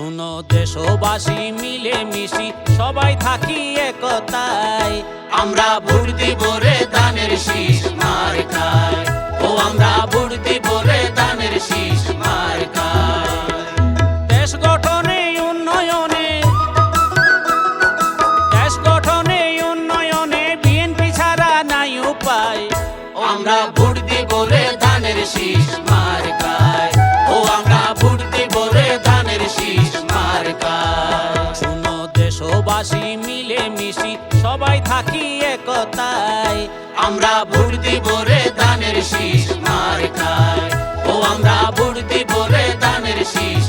শুনো দেশবাসী মিলে মিশি সবাই থাকি একতায়। আমরা ভোট দিব রে ধানের শীষ মার খায় ও আমরা ভোট দিব রে ধানের শীষ মার দেশ গঠনে, উন্নয়নে, দেশ গঠনে, উন্নয়নে নাই আমরা ভোট দিব রে ধানের শীষ থাকি একতায়। আমরা ভোট দিব দানের শীষ মার খায় ও আমরা ভোট দিব দানের শীষ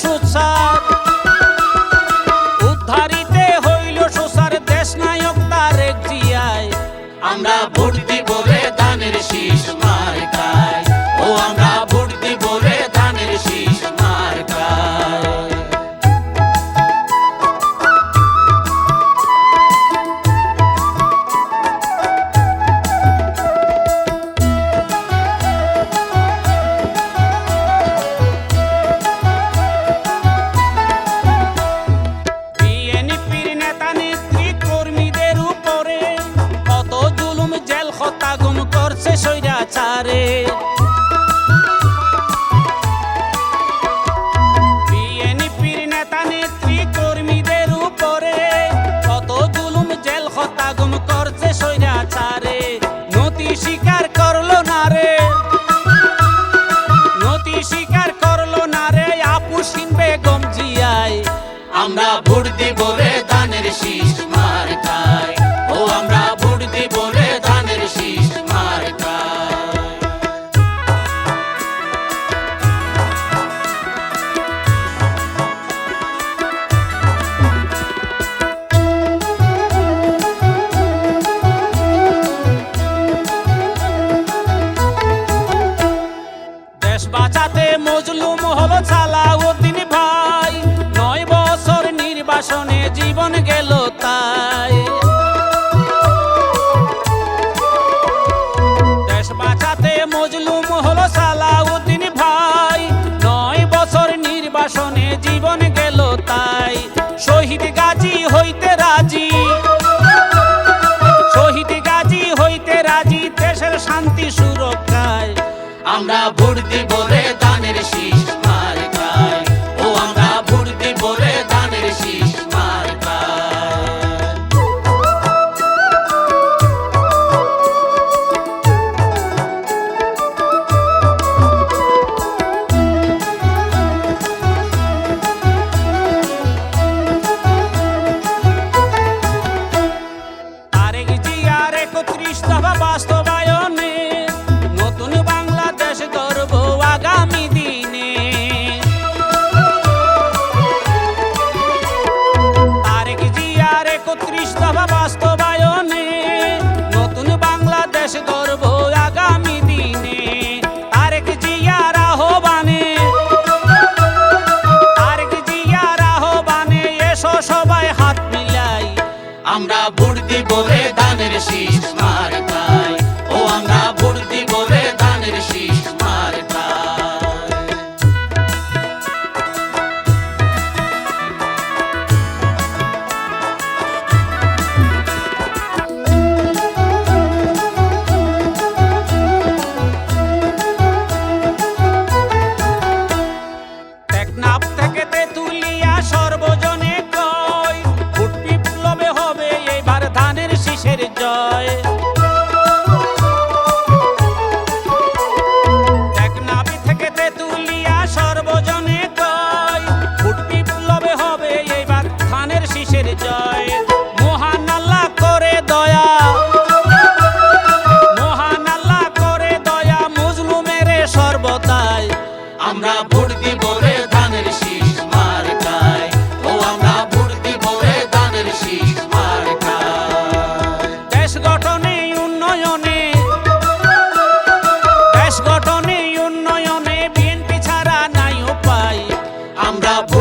出差。জেল হত্যাগুম করছে স্বৈরাচারে বিএনপির মজলুম হলো সালাউদ্দিন ভাই। নয় বছর নির্বাসনে জীবন গেল তাই। দেশ বাঁচাতে মজলুম হলো সালাউদ্দিন ভাই। নয় বছর নির্বাসনে জীবন গেল তাই। শহীদ গাজী হইতে রাজি। শহীদ গাজী হইতে রাজি, দেশের শান্তি সুরক্ষায়। আমরা ভোট দিব রে আমরা ভোট দিব রে ধানের শীষ মার ও আমরা ভোট দিব রে ধানের শীষ থেকে তেঁতুলিয়া যায় Up.